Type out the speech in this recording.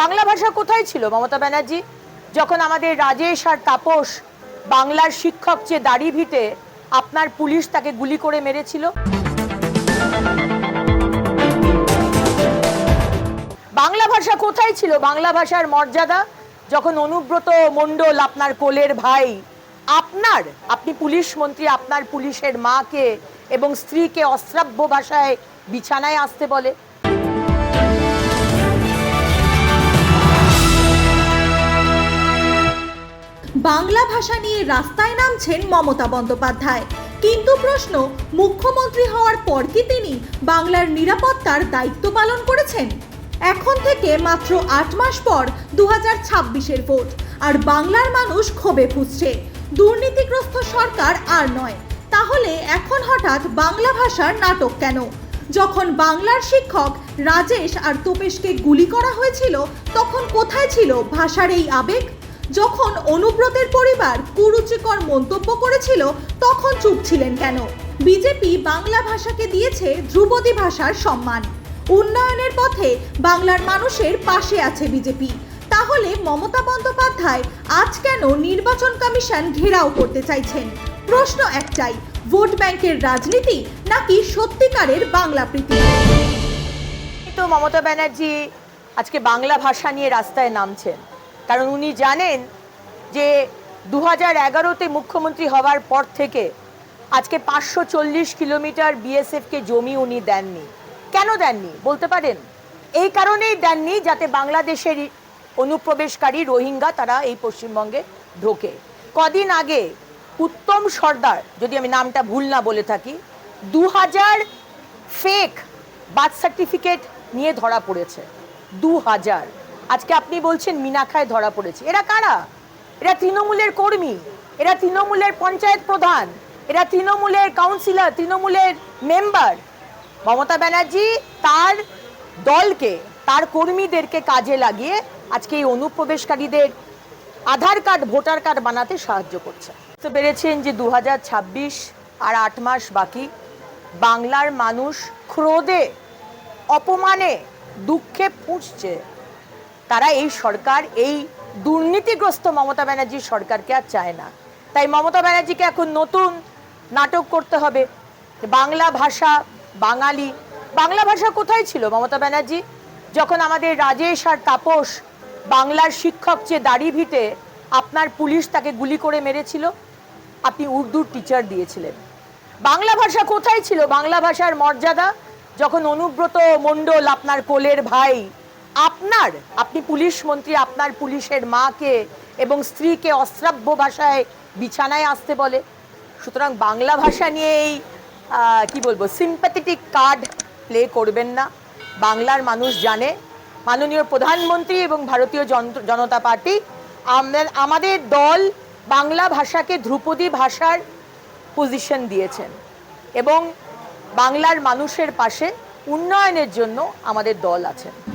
বাংলা ভাষা কোথায় ছিল, মমতা ব্যানার্জি? যখন আমাদের রাজেশ আর তাপস বাংলার শিক্ষক যে দাড়ি ভিটে, আপনার পুলিশ তাকে গুলি করে মেরেছিল? বাংলা ভাষা কোথায় ছিল? বাংলা ভাষার মর্যাদা? যখন অনুব্রত মণ্ডল আপনার কোলের ভাই, আপনার, আপনি পুলিশ মন্ত্রী, আপনার পুলিশের মাকে এবং স্ত্রীকে অশ্রাব্য ভাষায় বিছানায় আসতে বলে। বাংলা ভাষা নিয়ে রাস্তায় নামছেন মমতা বন্দ্যোপাধ্যায়। কিন্তু প্রশ্ন, মুখ্যমন্ত্রী হওয়ার পর কি তিনি বাংলার নিরাপত্তার দায়িত্ব পালন করেছেন? এখন থেকে মাত্র আট মাস পর দু হাজার ছাব্বিশের ভোট, আর বাংলার মানুষ ক্ষোভে ফুসছে। দুর্নীতিগ্রস্ত সরকার আর নয়। তাহলে এখন হঠাৎ বাংলা ভাষার নাটক কেন? যখন বাংলার শিক্ষক রাজেশ আর তোপেশকে গুলি করা হয়েছিল, তখন কোথায় ছিল ভাষার এই আবেগ? যখন অনুব্রতের পরিবার কুরুচিকর মন্তব্য করেছিল, তখন চুপ ছিলেন কেন? বিজেপি বাংলা ভাষাকে দিয়েছে ধ্রুপদী ভাষার সম্মান। উন্নয়নের পথে বাংলার মানুষের পাশে আছে বিজেপি তাহলে মমতা বন্দ্যোপাধ্যায় আজ কেন নির্বাচন কমিশন ঘেরাও করতে চাইছেন? প্রশ্ন একটাই, ভোট ব্যাংকের রাজনীতি নাকি সত্যিকারের বাংলা প্রীতি? তো মমতা ব্যানার্জি আজকে বাংলা ভাষা নিয়ে রাস্তায় নামছেন। কারণ উনি জানেন যে দু হাজার এগারোতে মুখ্যমন্ত্রী হওয়ার পর থেকে আজকে পাঁচশো চল্লিশ কিলোমিটার বিএসএফকে জমি উনি দেননি। কেন দেননি? বলতে পারেন? এই কারণেই দেননি যাতে বাংলাদেশের অনুপ্রবেশকারী রোহিঙ্গা তারা এই পশ্চিমবঙ্গে ঢোকে। কদিন আগে উত্তম সর্দার, যদি আমি নামটা ভুল না বলে থাকি দু হাজার ফেক বার্থ সার্টিফিকেট নিয়ে ধরা পড়েছে। দু হাজার আজকে আপনি বলছেন মিনাখায় ধরা পড়েছে। এরা কারা? এরা তৃণমূলের কর্মী, এরা তৃণমূলের পঞ্চায়েত প্রধান, এরা তৃণমূলের কাউন্সিলর তৃণমূলের মেম্বার মমতা ব্যানার্জি তার দলকে, তার কর্মীদেরকে কাজে লাগিয়ে আজকে এই অনুপ্রবেশকারীদের আধার কার্ড, ভোটার কার্ড বানাতে সাহায্য করছে। তো পেরেছেন যে দু হাজার ছাব্বিশ আর আট মাস বাকি। বাংলার মানুষ ক্রোধে, অপমানে, দুঃখে পুষছে তারা এই সরকার, এই দুর্নীতিগ্রস্ত মমতা ব্যানার্জির সরকারকে আর চায় না। তাই মমতা ব্যানার্জিকে এখন নতুন নাটক করতে হবে। বাংলা ভাষা, বাঙালি, বাংলা ভাষা কোথায় ছিল মমতা ব্যানার্জি? যখন আমাদের রাজেশ আর তাপস বাংলার শিক্ষক যে দাড়ি ভিটে আপনার পুলিশ তাকে গুলি করে মেরেছিল, আপনি উর্দুর টিচার দিয়েছিলেন। বাংলা ভাষা কোথায় ছিল? বাংলা ভাষার মর্যাদা? যখন অনুব্রত মণ্ডল আপনার কোলের ভাই আপনার, আপনি পুলিশ মন্ত্রী, আপনার পুলিশের মাকে এবং স্ত্রীকে অশ্রাব্য ভাষায় বিছানায় আসতে বলে। সুতরাং বাংলা ভাষা নিয়ে এই কি বলব সিম্প্যাথেটিক কার্ড প্লে করবেন না। বাংলার মানুষ জানে। মাননীয় প্রধানমন্ত্রী এবং ভারতীয় জন- জনতা পার্টি, আমাদের দল বাংলা ভাষাকে ধ্রুপদী ভাষার পজিশন দিয়েছেন। এবং বাংলার মানুষের পাশে উন্নয়নের জন্য আমাদের দল আছেন।